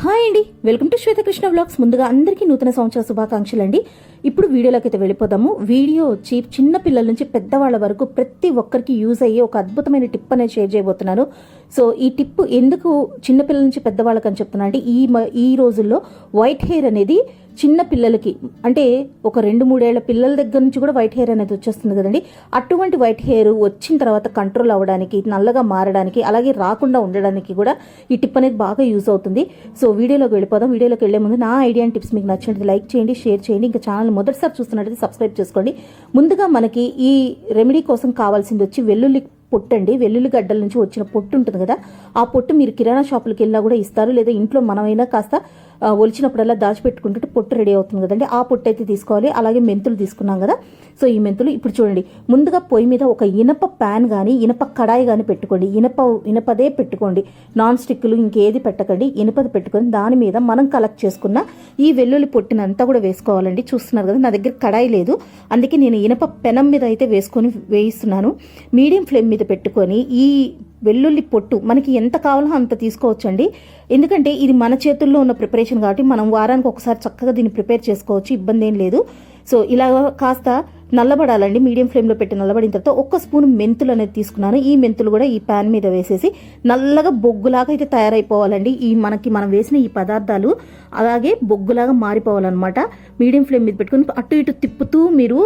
Hi అండి. Welcome to Shwetakrishna vlogs. ముందుగా అందరికీ నూతన సంవత్సర శుభాకాంక్షలు అండి. ఇప్పుడు వీడియోలోకి అయితే వెళ్ళిపోదాము. వీడియో వచ్చి చిన్న పిల్లల నుంచి పెద్దవాళ్ళ వరకు ప్రతి ఒక్కరికి యూజ్ అయ్యే ఒక అద్భుతమైన టిప్ అనేది షేర్ చేయబోతున్నాను. సో ఈ టిప్ ఎందుకు చిన్నపిల్లల నుంచి పెద్దవాళ్ళకి అని చెప్తున్నా అంటే ఈ మ- ఈ రోజుల్లో వైట్ హెయిర్ అనేది చిన్న పిల్లలకి అంటే ఒక రెండు మూడేళ్ళ పిల్లల దగ్గర నుంచి కూడా వైట్ హెయిర్ అనేది వచ్చేస్తుంది కదండి. అటువంటి వైట్ హెయిర్ వచ్చిన తర్వాత కంట్రోల్ అవ్వడానికి నల్లగా మారడానికి అలాగే రాకుండా ఉండడానికి కూడా ఈ టిప్ అనేది బాగా యూజ్ అవుతుంది. సో వీడియోలోకి వెళ్ళిపోదాం. వీడియోలోకి వెళ్ళే ముందు నా ఐడియా అండ్ టిప్స్ మీకు నచ్చినట్టు లైక్ చేయండి షేర్ చేయండి. ఇంకా ఛానల్ మొదటిసారి చూస్తున్నట్లయితే సబ్స్క్రైబ్ చేసుకోండి. ముందుగా మనకి ఈ రెమెడీ కోసం కావాల్సింది వచ్చి వెల్లుల్లి పొట్టు అండి వెల్లుల్లి గడ్డల నుంచి వచ్చిన పొట్టు ఉంటుంది కదా ఆ పొట్టు మీరు కిరాణా షాపులకి వెళ్ళినా కూడా ఇస్తారు. లేదా ఇంట్లో మనమైనా కాస్త ఒలిచినప్పుడల్లా దాచిపెట్టుకుంటే పొట్టు రెడీ అవుతుంది కదండి. ఆ పొట్టు అయితే తీసుకోవాలి. అలాగే మెంతులు తీసుకున్నాం కదా. సో ఈ మెంతులు ఇప్పుడు చూడండి. ముందుగా పొయ్యి మీద ఒక ఇనప ప్యాన్ కానీ ఇనప కడాయి కానీ పెట్టుకోండి. ఇనప ఇనపదే పెట్టుకోండి. నాన్ స్టిక్లు ఇంకేది పెట్టకండి. ఇనపది పెట్టుకొని దాని మీద మనం కలెక్ట్ చేసుకున్న ఈ వెల్లుల్లి పొట్టినంతా కూడా వేసుకోవాలండి. చూస్తున్నారు కదా నా దగ్గర కడాయి లేదు. అందుకే నేను ఇనప పెనం మీద అయితే వేసుకొని వేయిస్తున్నాను. మీడియం ఫ్లేమ్ మీద పెట్టుకొని ఈ వెల్లుల్లి పొట్టు మనకి ఎంత కావాలో అంత తీసుకోవచ్చండి. ఎందుకంటే ఇది మన చేతుల్లో ఉన్న ప్రిపరేషన్ కాబట్టి మనం వారానికి ఒకసారి చక్కగా దీన్ని ప్రిపేర్ చేసుకోవచ్చు ఇబ్బంది ఏం లేదు. సో ఇలా కాస్త నల్లబడాలండి. మీడియం ఫ్లేమ్లో పెట్టి నల్లబడిన తర్వాత ఒక్క స్పూన్ మెంతులు అనేది తీసుకున్నాను. ఈ మెంతులు కూడా ఈ ప్యాన్ మీద వేసేసి నల్లగా బొగ్గులాగా అయితే తయారైపోవాలండి. ఈ మనకి మనం వేసిన ఈ పదార్థాలు అలాగే బొగ్గులాగా మారిపోవాలన్నమాట. మీడియం ఫ్లేమ్ మీద పెట్టుకుని అటు ఇటు తిప్పుతూ మీరు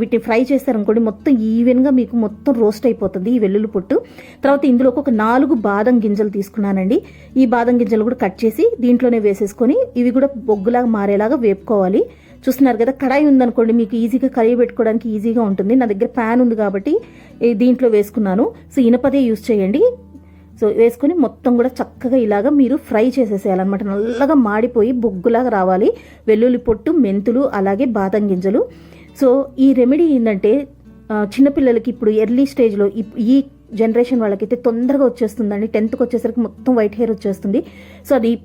వీటిని ఫ్రై చేస్తారనుకోండి మొత్తం ఈవెన్గా మీకు మొత్తం రోస్ట్ అయిపోతుంది ఈ వెల్లుల్లి పొట్టు. తర్వాత ఇందులో ఒక నాలుగు బాదం గింజలు తీసుకున్నానండి. ఈ బాదం గింజలు కూడా కట్ చేసి దీంట్లోనే వేసేసుకొని ఇవి కూడా బొగ్గులాగా మారేలాగా వేపుకోవాలి. చూస్తున్నారు కదా కడాయి ఉందనుకోండి మీకు ఈజీగా కరిగి పెట్టుకోవడానికి ఈజీగా ఉంటుంది. నా దగ్గర ప్యాన్ ఉంది కాబట్టి దీంట్లో వేసుకున్నాను. సో ఇనపదే యూస్ చేయండి. సో వేసుకొని మొత్తం కూడా చక్కగా ఇలాగా మీరు ఫ్రై చేసేసేయాలన్నమాట. నల్లగా మాడిపోయి బొగ్గులాగా రావాలి. వెల్లుల్లి పొట్టు మెంతులు అలాగే బాదం గింజలు. సో ఈ రెమెడీ ఏంటంటే చిన్నపిల్లలకి ఇప్పుడు ఎర్లీ స్టేజ్లో ఇప్- ఈ జనరేషన్ వాళ్ళకైతే తొందరగా వచ్చేస్తుందండి. టెన్త్కి వచ్చేసరికి మొత్తం వైట్ హెయిర్ వచ్చేస్తుంది. సో అది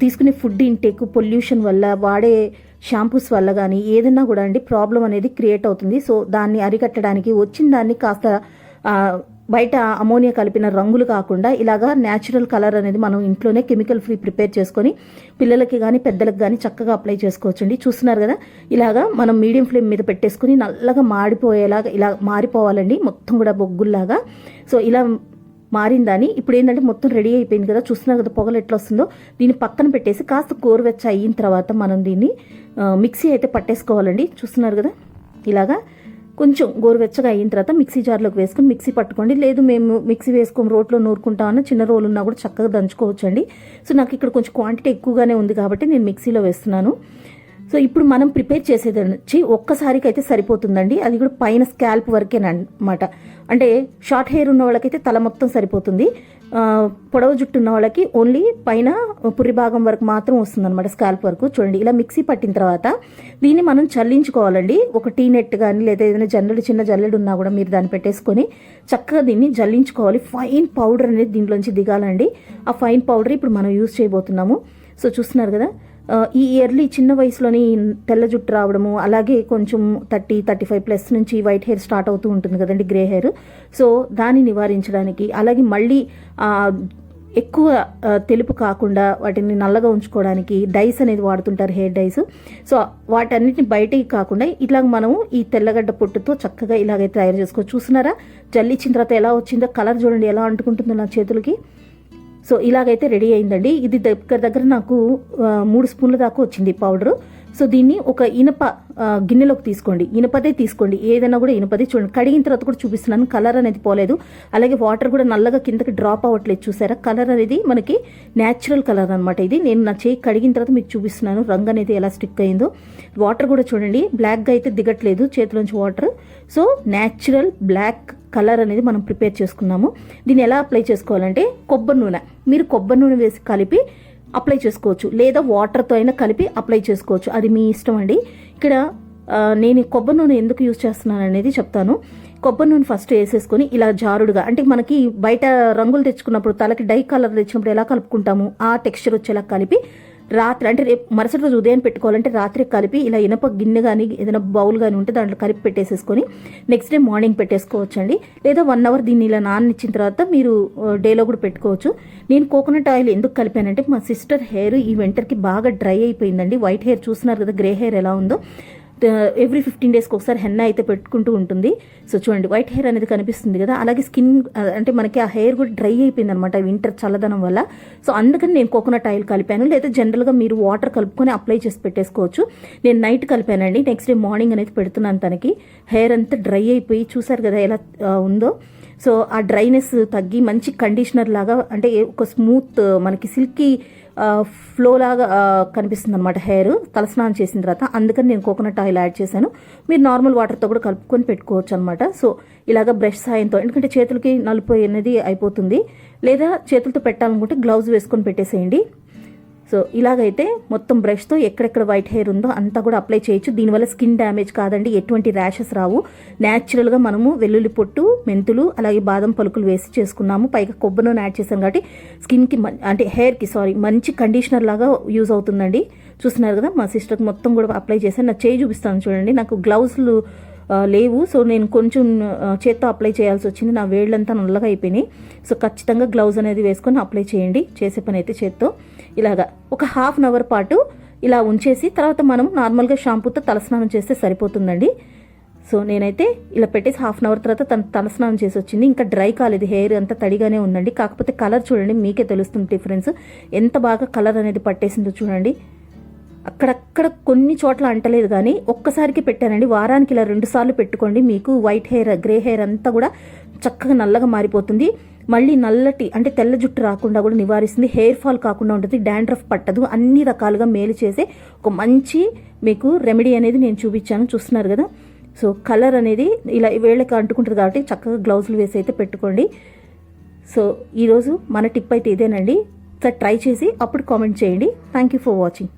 తీసుకునే ఫుడ్ ఇంటేక్ పొల్యూషన్ వల్ల వాడే షాంపూస్ వల్ల కానీ ఏదన్నా కూడా అండి ప్రాబ్లం అనేది క్రియేట్ అవుతుంది. సో దాన్ని అరికట్టడానికి వచ్చిన దాన్ని కాస్త బయట అమోనియా కలిపిన రంగులు కాకుండా ఇలాగా న్యాచురల్ కలర్ అనేది మనం ఇంట్లోనే కెమికల్ ఫ్రీ ప్రిపేర్ చేసుకొని పిల్లలకి కానీ పెద్దలకు కానీ చక్కగా అప్లై చేసుకోవచ్చండి. చూస్తున్నారు కదా? ఇలాగా మనం మీడియం ఫ్లేమ్ మీద పెట్టేసుకుని నల్లగా మాడిపోయేలాగా ఇలా మారిపోవాలండి. మొత్తం కూడా బొగ్గుల్లాగా. సో ఇలా మారిందని. ఇప్పుడు ఏంటంటే మొత్తం రెడీ అయిపోయింది కదా. చూస్తున్నారు కదా పొగలు ఎట్లా వస్తుందో. దీన్ని పక్కన పెట్టేసి కాస్త గోరువెచ్చ అయిన తర్వాత మనం దీన్ని మిక్సీ అయితే పట్టేసుకోవాలండి. చూస్తున్నారు కదా? ఇలాగా కొంచెం గోరువెచ్చగా అయిన తర్వాత మిక్సీ జార్లోకి వేసుకుని మిక్సీ పట్టుకోండి. లేదు మేము మిక్సీ వేసుకొని రోట్లో నూరుకుంటామన్నా చిన్న రోలు ఉన్నా కూడా చక్కగా దంచుకోవచ్చండి. సో నాకు ఇక్కడ కొంచెం క్వాంటిటీ ఎక్కువగానే ఉంది కాబట్టి నేను మిక్సీలో వేస్తున్నాను. సో ఇప్పుడు మనం ప్రిపేర్ చేసేది వచ్చి సరిపోతుందండి. అది కూడా పైన స్కాల్ప్ వరకేనమాట అంటే షార్ట్ హెయిర్ ఉన్న వాళ్ళకైతే తల మొత్తం సరిపోతుంది. పొడవ జుట్టు ఉన్న వాళ్ళకి ఓన్లీ పైన పురి భాగం వరకు మాత్రం వస్తుందన్నమాట స్కాల్ప్ వరకు. చూడండి ఇలా మిక్సీ పట్టిన తర్వాత దీన్ని మనం చల్లించుకోవాలండి. ఒక టీ నెట్ కానీ లేదా ఏదైనా జల్లెడు చిన్న జల్లెడు ఉన్నా కూడా మీరు దాన్ని పెట్టేసుకొని చక్కగా దీన్ని జల్లించుకోవాలి. ఫైన్ పౌడర్ అనేది దీంట్లోంచి దిగాలండి. ఆ ఫైన్ పౌడర్ ఇప్పుడు మనం యూజ్ చేయబోతున్నాము. సో చూస్తున్నారు కదా ఈ ఇయర్లీ చిన్న వయసులోని తెల్ల జుట్టు రావడము అలాగే కొంచెం థర్టీ థర్టీ ఫైవ్ ప్లస్ నుంచి వైట్ హెయిర్ స్టార్ట్ అవుతూ ఉంటుంది కదండి గ్రే హెయిర్. సో దాన్ని నివారించడానికి అలాగే మళ్ళీ ఎక్కువ తెలుపు కాకుండా వాటిని నల్లగా ఉంచుకోవడానికి డైస్ అనేది వాడుతుంటారు హెయిర్ డైస్. సో వాటన్నిటిని బయటికి కాకుండా ఇట్లా మనము ఈ తెల్లగడ్డ పొట్టుతో చక్కగా ఇలాగైతే తయారు చేసుకోవచ్చు. చూస్తున్నారా? జల్లిచ్చిన తర్వాత ఎలా వచ్చిందో కలర్ చూడండి ఎలా అంటుకుంటుందో నా చేతులకి. సో ఇలాగైతే రెడీ అయిందండి. ఇది దగ్గర దగ్గర నాకు మూడు స్పూన్ల దాకా వచ్చింది పౌడరు. సో దీన్ని ఒక ఇనప గిన్నెలోకి తీసుకోండి. ఇనపదే తీసుకోండి. ఏదైనా కూడా ఇనపదే చూడండి. కడిగిన తర్వాత కూడా చూపిస్తున్నాను. కలర్ అనేది పోలేదు. అలాగే వాటర్ కూడా నల్లగా కిందకి డ్రాప్ అవ్వట్లేదు. చూసారా? కలర్ అనేది మనకి న్యాచురల్ కలర్ అనమాట ఇది. నేను నా చేయి కడిగిన తర్వాత మీకు చూపిస్తున్నాను. రంగు అనేది ఎలా స్టిక్ అయిందో. వాటర్ కూడా చూడండి. బ్లాక్గా అయితే దిగట్లేదు చేతిలోంచి water. So natural black colour అనేది మనం ప్రిపేర్ చేసుకున్నాము. దీన్ని ఎలా అప్లై చేసుకోవాలంటే కొబ్బరి నూనె. మీరు కొబ్బరి నూనె వేసి కలిపి అప్లై చేసుకోవచ్చు. లేదా వాటర్తో అయినా కలిపి అప్లై చేసుకోవచ్చు. అది మీ ఇష్టం అండి. ఇక్కడ నేను కొబ్బరి నూనె ఎందుకు యూజ్ చేస్తున్నాను అనేది చెప్తాను. కొబ్బరి నూనె ఫస్ట్ వేసేసుకొని ఇలా జారుడుగా అంటే మనకి బయట రంగులు తెచ్చుకున్నప్పుడు తలకి డై కలర్ తెచ్చినప్పుడు ఎలా కలుపుకుంటాము? ఆ టెక్స్చర్ వచ్చేలా కలిపి రాత్రి అంటే రేపు మరుసటి రోజు ఉదయం పెట్టుకోవాలంటే రాత్రి కలిపి ఇలా ఇనప గిన్నె కానీ ఏదైనా బౌల్ కానీ ఉంటే దాంట్లో కలిపి పెట్టేసేసుకొని నెక్స్ట్ డే మార్నింగ్ పెట్టేసుకోవచ్చండి. లేదా వన్ అవర్ దీన్ని ఇలా నాననిచ్చిన తర్వాత మీరు డేలో కూడా పెట్టుకోవచ్చు. నేను కోకోనట్ ఆయిల్ ఎందుకు కలిపానంటే మా సిస్టర్ హెయిర్ ఈ వింటర్కి బాగా డ్రై అయిపోయిందండి. వైట్ హెయిర్ చూస్తున్నారు కదా గ్రే హెయిర్ ఎలా ఉందో. ఎవ్రీ ఫిఫ్టీన్ డేస్కి ఒకసారి హెన్న అయితే పెట్టుకుంటూ ఉంటుంది. సో చూడండి వైట్ హెయిర్ అనేది కనిపిస్తుంది కదా అలాగే స్కిన్ అంటే మనకి ఆ హెయిర్ కూడా డ్రై అయిపోయింది అనమాట వింటర్ చల్లదనం వల్ల. సో అందుకని నేను కోకోనట్ ఆయిల్ కలిపాను లేదా జనరల్గా మీరు వాటర్ కలుపుకొని అప్లై చేసి పెట్టేసుకోవచ్చు. నేను నైట్ కలిపానండి నెక్స్ట్ డే మార్నింగ్ అనేది పెడుతున్నాను తనకి. హెయిర్ అంతా డ్రై అయిపోయి చూసారు కదా ఎలా ఉందో. సో ఆ డ్రైనెస్ తగ్గి మంచి కండిషనర్ లాగా అంటే ఒక స్మూత్ మనకి సిల్కీ ఫ్లో లాగా కనిపిస్తుంది అనమాట హెయిర్ తలస్నానం చేసిన తర్వాత అందుకని నేను కోకోనట్ ఆయిల్ యాడ్ చేశాను. మీరు నార్మల్ వాటర్తో కూడా కలుపుకొని పెట్టుకోవచ్చు అనమాట సో ఇలాగ బ్రష్ సాయంతో ఎందుకంటే చేతులకి నలుపు అనేది అయిపోతుంది. లేదా చేతులతో పెట్టాలనుకుంటే గ్లౌజ్ వేసుకొని పెట్టేసేయండి. సో ఇలాగైతే మొత్తం బ్రష్తో ఎక్కడెక్కడ వైట్ హెయిర్ ఉందో అంతా కూడా అప్లై చేయొచ్చు. దీనివల్ల స్కిన్ డ్యామేజ్ కాదండి ఎటువంటి ర్యాషెస్ రావు. న్యాచురల్గా మనము వెల్లుల్లి పొట్టు మెంతులు అలాగే బాదం పలుకులు వేసి చేసుకున్నాము. పైగా కొబ్బరి నూనె యాడ్ చేసాం కాబట్టి స్కిన్కి అంటే హెయిర్కి సారీ మంచి కండిషనర్ లాగా యూజ్ అవుతుందండి. చూస్తున్నారు కదా మా సిస్టర్కి మొత్తం కూడా అప్లై చేశాను. నా చేయి చూపిస్తాను చూడండి. నాకు గ్లౌజులు లేవు. సో నేను కొంచెం చేత్తో అప్లై చేయాల్సి వచ్చింది. నా వేళ్ళంతా నల్లగా అయిపోయినాయి. సో ఖచ్చితంగా గ్లౌజ్ అనేది వేసుకొని అప్లై చేయండి. చేసే పని అయితే చేత్తో. ఇలాగా ఒక హాఫ్ అన్ అవర్ పాటు ఇలా ఉంచేసి తర్వాత మనం నార్మల్గా షాంపూతో తలస్నానం చేస్తే సరిపోతుందండి. సో నేనైతే ఇలా పెట్టేసి హాఫ్ అన్ అవర్ తర్వాత తన తలస్నానం చేసి వచ్చింది. ఇంకా డ్రై కాలేదు. హెయిర్ అంతా తడిగానే ఉందండి. కాకపోతే కలర్ చూడండి మీకే తెలుస్తుంది డిఫరెన్స్. ఎంత బాగా కలర్ అనేది పట్టేసిందో చూడండి. అక్కడక్కడ కొన్ని చోట్ల అంటలేదు కానీ ఒక్కసారికి పెట్టానండి. వారానికి ఇలా రెండు సార్లు పెట్టుకోండి. మీకు వైట్ హెయిర్ గ్రే హెయిర్ అంతా కూడా చక్కగా నల్లగా మారిపోతుంది. మళ్ళీ నల్లటి అంటే తెల్ల జుట్టు రాకుండా కూడా నివారిస్తుంది. హెయిర్ ఫాల్ కాకుండా ఉంటుంది. డాండ్రఫ్ పట్టదు. అన్ని రకాలుగా మేలు చేసే ఒక మంచి మీకు రెమెడీ అనేది నేను చూపించాను. చూస్తున్నారు కదా? సో కలర్ అనేది ఇలా వేళ్ళకి అంటుకుంటుంది కాబట్టి చక్కగా గ్లౌజులు వేసి అయితే పెట్టుకోండి. సో ఈరోజు మన టిప్ అయితే ఇదేనండి. ఒకసారి ట్రై చేసి అప్పుడు కామెంట్ చేయండి. Thank you for watching